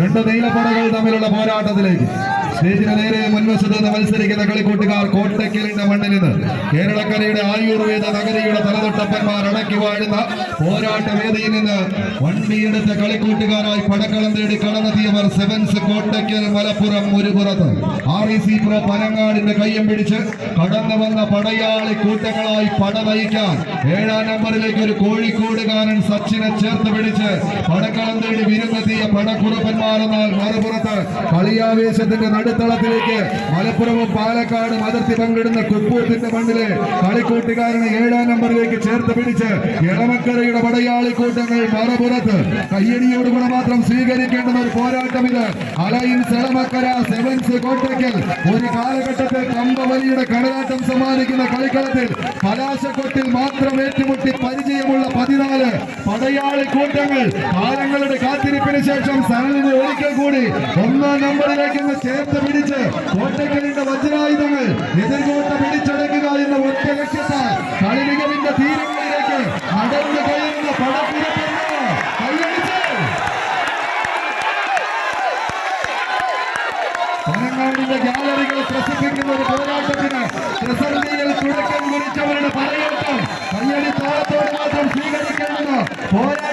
രണ്ട് നീലപ്പടകൾ തമ്മിലുള്ള പോരാട്ടത്തിലേക്ക്. സ്റ്റേജിന് നേരെ മുൻവശത്ത് നിന്ന് മത്സരിക്കുന്ന കളിക്കൂട്ടുകാർ കോട്ടയ്ക്കലിന്റെ മണ്ണിൽ നിന്ന് കേരളക്കരയുടെ ആയുർവേദ നഗരിയുടെ തലതൊട്ടപ്പന്മാർ അടക്കി വാഴുന്ന പോരാട്ട വേദിയിൽ നിന്ന് വണ്ടിയെടുത്ത കളിക്കൂട്ടുകാരായി പടക്കളം തേടി കടന്നെത്തിയവർ സെവൻസ് കോട്ടയ്ക്കൽ മലപ്പുറം മുരുപുറത്ത് ആർ ഇ സി പ്രോ പനങ്ങാടിന്റെ കയ്യം പിടിച്ച് കടന്നു വന്ന പടയാളി കൂട്ടങ്ങളായി പട നയിക്കാൻ ഏഴാം നമ്പറിലേക്ക് ഒരു കോഴിക്കോടുകാരൻ സച്ചിനെ ചേർത്ത് പിടിച്ച് പടക്കളം തേടി വിരുന്നെത്തിയ പടക്കുറപ്പന്മാരെന്നാൽ മറുപുറത്ത് കളിയാവേശത്തിന്റെ നടുത്തളത്തിലേക്ക് മലപ്പുറവും പാലക്കാടും അതിർത്തി പങ്കിടുന്ന കുപ്പൂത്തിന്റെ മണ്ണിലെ കളിക്കൂട്ടുകാരനെ ഏഴാം നമ്പറിലേക്ക് ചേർത്ത് പിടിച്ച് ഇളമക്കരയുടെ പടയാളി കൂട്ടങ്ങൾ മറുപുറത്ത് കയ്യടിയോടുകൂടെ മാത്രം സ്വീകരിക്കേണ്ടുന്ന ഒരു പോരാട്ടം ഇത് അലയൻസ് ഇളമക്കര സെവൻസ് കോട്ടയ്ക്കൽ ഒരു കാലഘട്ടത്തിൽ കമ്പവലിയുടെ കടലാട്ടം സമ്മാനിക്കുന്ന കളിക്കളത്തിൽ കലാശക്കൊട്ടിൽ മാത്രം ഏറ്റുമുട്ടി പരിചയമുള്ള പതിനാല് പടയാളി കൂട്ടങ്ങൾ കാലങ്ങളുടെ കാത്തിരിപ്പിന് ശേഷം സരണിനെ ഒരിക്കൽ കൂടി ഒന്നാം നമ്പറിലേക്ക് ചേർത്ത് പിടിച്ച് ഒറ്റക്കലിന്റെ വജ്രായുധങ്ങൾ എതിർകോട്ട പിടിച്ചടക്കുക എന്ന ഒറ്റ ലക്ഷ്യത്താൽ കളിമികവിന്റെ തീരങ്ങളിലേക്ക് നടന്നു കഴിയുന്ന പനങ്ങാടിന്റെ ഗാലറികൾ പ്രസിദ്ധിക്കുന്ന ഒരു പോരാട്ടത്തിന് പ്രസന്ധിയിൽ തുടക്കം കുറിച്ചവരുടെ പലയോട്ടം കയ്യടി താളത്തോട് മാത്രം സ്വീകരിക്കേണ്ടത് പോരാട്ട